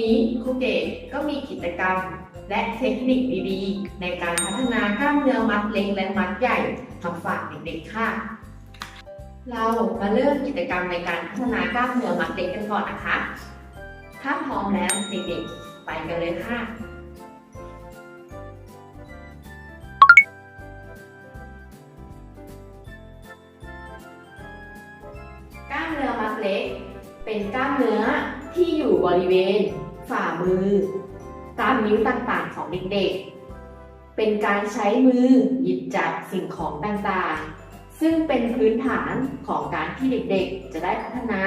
นี้ครูเกดก็มีกิจกรรม และเทคนิคดีๆ ในการพัฒนากล้ามเนื้อมัดเล็กและมัดใหญ่มาฝากเด็กๆค่ะ เรามาเริ่มกิจกรรมในการพัฒนากล้ามเนื้อมัดเล็กกันก่อนนะคะ ถ้าพร้อมแล้วเด็กๆไปกันเลยค่ะกล้ามเนื้อมัดเล็ก เป็นกล้ามเนื้อ บริเวณฝ่ามือ ตามนิ้วต่างๆของเด็กๆ เป็นการใช้มือหยิบจับสิ่งของต่างๆ ซึ่งเป็นพื้นฐานของการที่เด็กๆ จะได้พัฒนา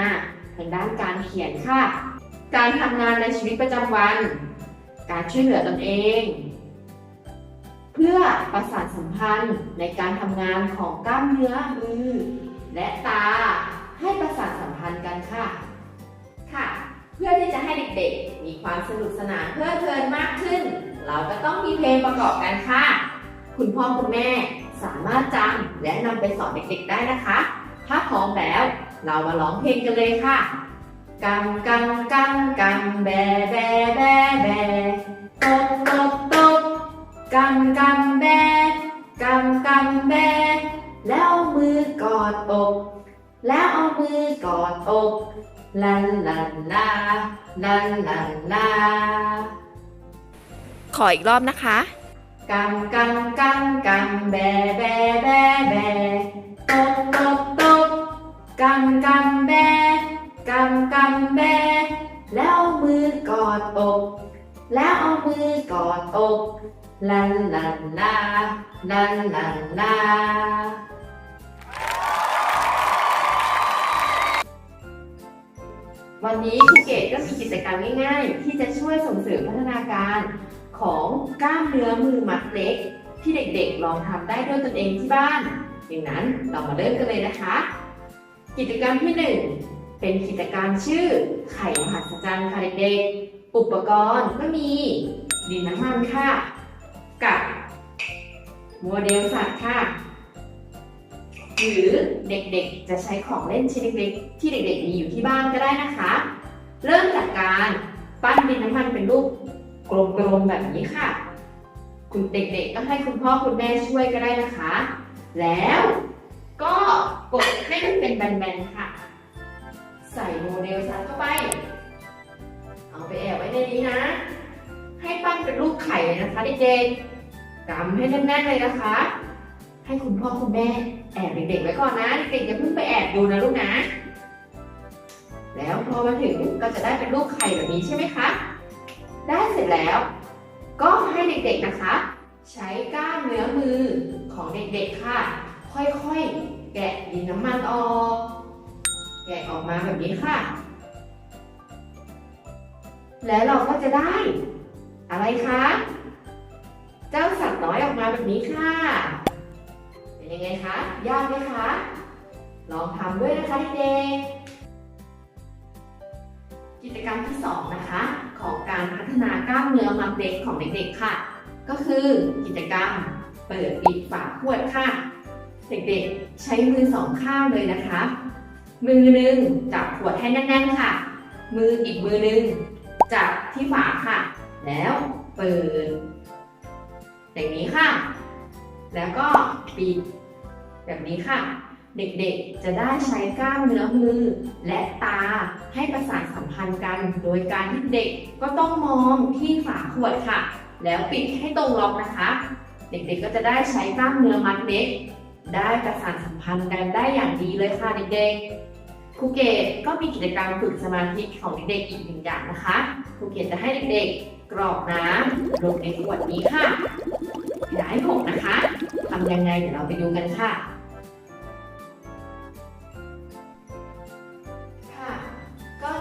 ทางด้านการเขียนค่ะ การทำงานในชีวิตประจำวัน การช่วยเหลือตนเอง เพื่อประสานสัมพันธ์ในการทำงานของกล้ามเนื้อมือ และตาให้ประสานสัมพันธ์กันค่ะ ค่ะ เพื่อที่จะให้เด็กๆ มีความสนุกสนานเพลิดเพลินมากขึ้น เราก็ต้องมีเพลงประกอบกันค่ะ คุณพ่อคุณแม่สามารถจำและนำไปสอนเด็กๆได้นะคะ ถ้าพร้อมแล้วเรามาร้องเพลงกันเลยค่ะกำกำกำกำแบแบแบแบตบตบตบกำกำแบกำกำแบแล้วเอามือกอดอก แล้วเอามือกอดอก ลันลันลาลันลันลาขออีกรอบนะคะกำกำกำกำแบแบแบแบตบตบตบกำกำแบกำกำแบแล้วเอามือกอดอก แล้วเอามือกอดอกลันลันลาลันลันลา วันนี้ครูเกดก็มีกิจกรรมง่าย ๆ ที่จะช่วยส่งเสริมพัฒนาการของกล้ามเนื้อมือมัดเล็ก ที่เด็กๆ ลองทำได้ด้วยตนเองที่บ้านดังนั้นเรามาเริ่มกันเลยนะคะ กิจกรรมที่ 1 เป็นกิจกรรมชื่อไข่มหัศจรรย์ค่ะเด็กๆ อุปกรณ์ก็มีดินน้ำมันค่ะ กับโมเดลสัตว์ค่ะ หรือเด็กๆ จะใช้ของเล่นชิ้นเล็กๆ ที่เด็กๆ มีอยู่ที่บ้านก็ได้นะคะ เริ่มจากการปั้นดินน้ำมันเป็นรูปกลมๆแบบนี้ค่ะคุณเด็กๆ ก็ให้คุณพ่อคุณแม่ช่วยก็ได้นะคะ แล้วก็กดให้มันเป็นแบนๆค่ะ ใส่โมเดลซันเข้าไป เอาไปแอบไว้ในนี้นะ ให้ปั้นเป็นรูปไข่เลยนะคะเด็กๆกำให้แน่นๆเลยนะคะ ให้คุณพ่อคุณแม่ แอบเด็กๆไว้ก่อนนะเด็กๆอย่าเพิ่งไปแอบดูนะลูกนะ แล้วพอมาถึงก็จะได้เป็นรูปไข่แบบนี้ใช่ไหมคะ ได้เสร็จแล้ว ก็ให้เด็กๆนะคะ ใช้กล้ามเนื้อมือของเด็กๆค่ะ ค่อยๆ แกะดินน้ำมันออก แกะออกมาแบบนี้ค่ะ แล้วเราก็จะได้ อะไรคะ เจ้าสัตว์น้อยออกมาแบบนี้ค่ะ เป็นยังไงคะ ยากไหมคะ ลองทำด้วยนะคะเด็กกิจกรรมที่ 2 นะคะ ของการพัฒนากล้ามเนื้อมัดเล็กของเด็กๆค่ะ ก็คือกิจกรรมเปิดปิดฝาขวดค่ะ เด็กๆ ใช้มือสองข้างเลยนะคะ มือหนึ่งจับขวดให้แน่นๆค่ะ มืออีกมือหนึ่งจับที่ฝาค่ะ แล้วเปิด อย่างนี้ค่ะ แล้วก็ปิด แบบนี้ค่ะ เด็กๆจะได้ใช้กล้ามเนื้อมือ และตาให้ประสานสัมพันธ์กัน โดยการที่เด็กก็ต้องมองที่ฝาขวดค่ะ แล้วปิดให้ตรงล็อกนะคะ เด็กๆก็จะได้ใช้กล้ามเนื้อมัดเล็กได้ประสานสัมพันธ์กันได้อย่างดีเลยค่ะเด็กๆครูเกตก็มีกิจกรรมฝึกสมาธิของเด็กๆอีกหนึ่งอย่างนะคะครูเกตจะให้เด็กๆ กรอกน้ำลงในขวดนี้ค่ะอย่าให้หกนะคะทำยังไงเดี๋ยวเราไปดูกันค่ะค่ะ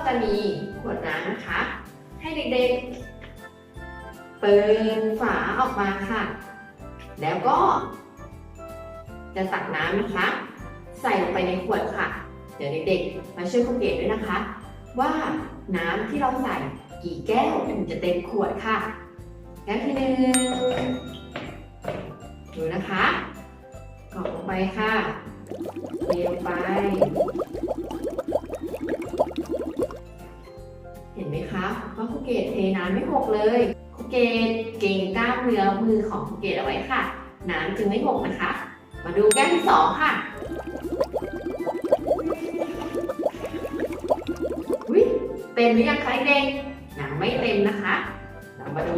จะมีขวดน้ำนะคะ ให้เด็กๆ เปิดฝาออกมาค่ะ แล้วก็ จะตักน้ำนะคะ ใส่ลงไปในขวดค่ะ เดี๋ยวเด็กๆ มาช่วยคุณเกดด้วยนะคะ ว่าน้ำที่เราใส่กี่แก้วถึงจะเต็มขวดค่ะแก้วที่หนึ่งดูนะคะกรอกลงไปค่ะ เกตเอาไว้ค่ะ น้ำจึงไม่หกนะคะ มาดูแก้วที่สองค่ะวิเต็มหรือยังคะเด็กๆยังไม่เต็มนะคะ เรามาดู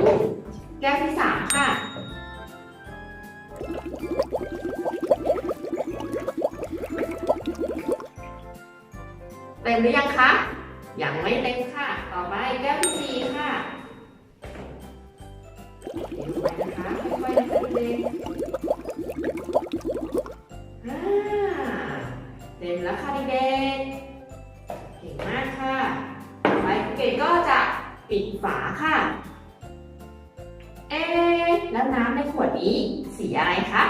แก้วที่สามค่ะ อยๆนะคะเด็กๆอ่าเต็มแล้วค่ะเด็กๆเก่งมากค่ะต่อไปครูเกดก็จะปิดฝาค่ะ เอ๊ะแล้วน้ำในขวดนี้สีอะไรคะ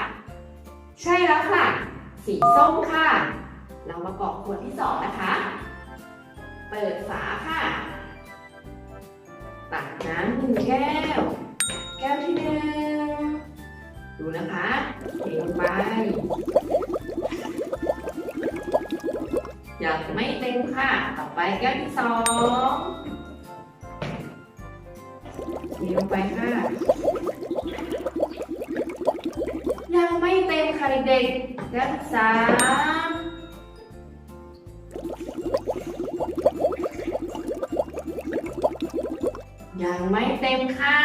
ใช่แล้วค่ะ สีส้มค่ะ เรามากรอกขวดที่สองนะคะ เปิดฝาค่ะ ตักน้ำหนึ่งแก้ว แก้วที่หนึ่ง ดูนะคะเทลงไปยังไม่เต็มค่ะ ต่อไปแก้วที่สองเทลงไปค่ะ ยังไม่เต็มค่ะเด็กๆแก้วที่สามยังไม่เต็มค่ะ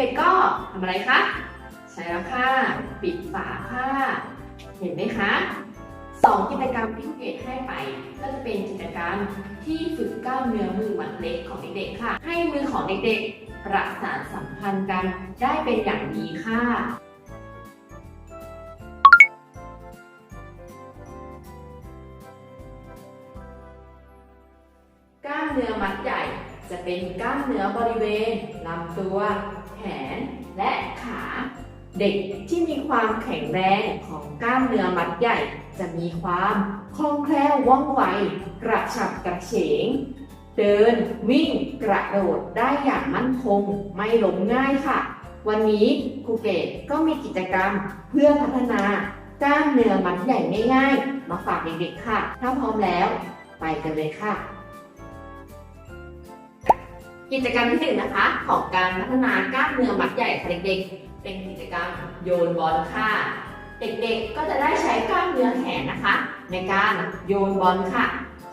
เก็ตก็ทำอะไรคะใช่แล้วค่ะ ปิดฝาค่ะ เห็นไหมคะสองกิจกรรมที่ภูเก็ตให้ไป ก็จะเป็นกิจกรรมที่ฝึกกล้ามเนื้อมือมัดเล็กของเด็กๆค่ะ ให้มือของเด็กๆ ประสานสัมพันธ์กันได้เป็นอย่างดีค่ะกล้ามเนื้อมัดใหญ่จะเป็นกล้ามเนื้อบริเวณลำตัว ขนและขา เด็กที่มีความแข็งแรงของกล้ามเนื้อมัดใหญ่ จะมีความคล่องแคล่วว่องไว กระฉับกระเฉง เดินวิ่งกระโดดได้อย่างมั่นคงไม่ล้มง่ายค่ะ วันนี้ครูเกตก็มีกิจกรรมเพื่อพัฒนากล้ามเนื้อมัดใหญ่ง่ายๆ มาฝากเด็กๆค่ะ ถ้าพร้อมแล้ว ไปกันเลยค่ะ กิจกรรมที่หนึ่งนะคะ ของการพัฒนากล้ามเนื้อมัดใหญ่ค่ะเด็กๆ เป็นกิจกรรมโยนบอลค่ะ เด็กๆก็จะได้ใช้กล้ามเนื้อแขนนะคะ ในการโยนบอลค่ะ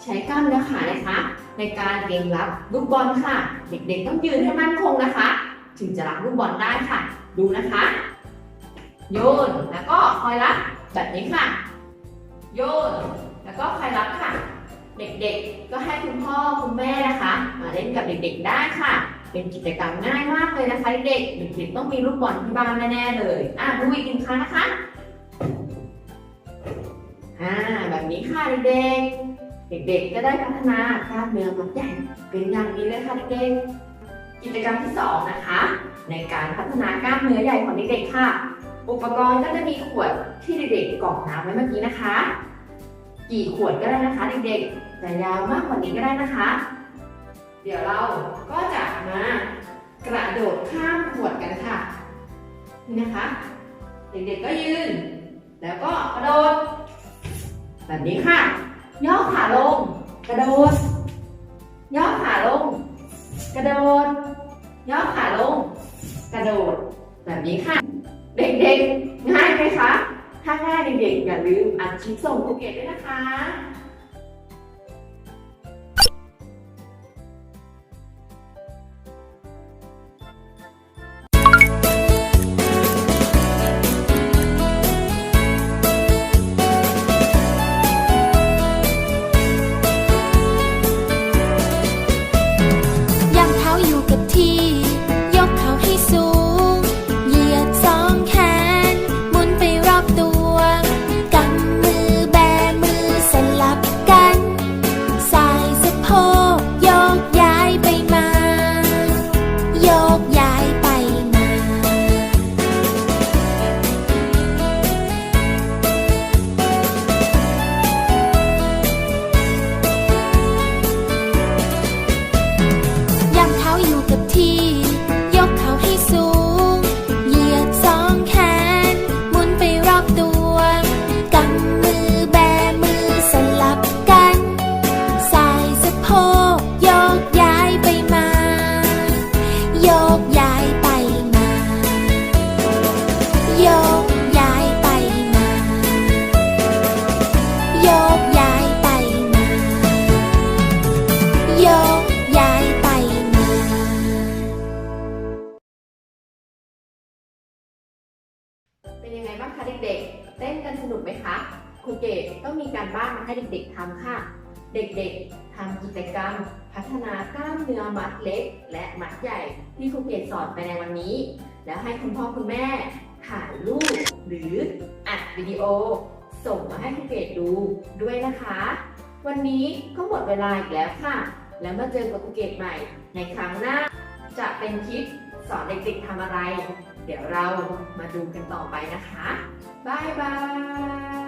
ใช้กล้ามเนื้อขานะคะ ในการเก็งรับลูกบอลค่ะ เด็กๆ ต้องยืนให้มั่นคงนะคะ ถึงจะรับลูกบอลได้ค่ะ ดูนะคะ โยนแล้วก็คอยรับแบบนี้ค่ะ โยนแล้วก็คอยรับค่ะ เด็กๆ ก็ให้คุณพ่อคุณแม่นะคะ มาเล่นกับเด็กๆได้ค่ะ เป็นกิจกรรมง่ายมากเลยนะคะเด็กๆเด็กๆต้องมีลูกบอลที่บ้านแน่ๆเลยอะดูอีกหนึ่งครั้งนะคะอ่าแบบนี้ค่ะเด็กๆเด็กๆก็ได้พัฒนากล้ามเนื้อมัดใหญ่เป็นอย่างดีเลยค่ะเด็กๆกิจกรรมที่สองนะคะ ในการพัฒนากล้ามเนื้อใหญ่ของเด็กๆค่ะ อุปกรณ์ก็จะมีขวดที่เด็กๆกรอกน้ำไว้เมื่อกี้นะคะ กี่ขวดก็ได้นะคะเด็กๆ แต่ยาวมากกว่านี้ก็ได้นะคะ เดี๋ยวเราก็จะมากระโดดข้ามขวดกันค่ะ นี่นะคะ เด็กๆก็ยืน แล้วก็กระโดด แบบนี้ค่ะ ย่อขาลง กระโดด ย่อขาลง กระโดด ย่อขาลง กระโดด แบบนี้ค่ะ เด็กๆ ง่ายไหมคะ ถ้าง่ายเด็กๆ อย่าลืมอัดคลิปส่งภูเก็ตด้วยนะคะ กดต้องมีการบ้านมาให้เด็กๆทำค่ะ เด็กๆทำกิจกรรม พัฒนากล้ามเนื้อมัดเล็ก และมัดใหญ่ที่ครูเกดสอนไปในวันนี้ แล้วให้คุณพ่อคุณแม่ถ่ายรูปหรืออัดวิดีโอ ส่งมาให้ครูเกดดูด้วยนะคะ วันนี้ก็หมดเวลาอีกแล้วค่ะ แล้วมาเจอกับครูเกดใหม่ในครั้งหน้า จะเป็นคลิปสอนเด็กๆทำอะไร เดี๋ยวเรามาดูกันต่อไปนะคะบายบาย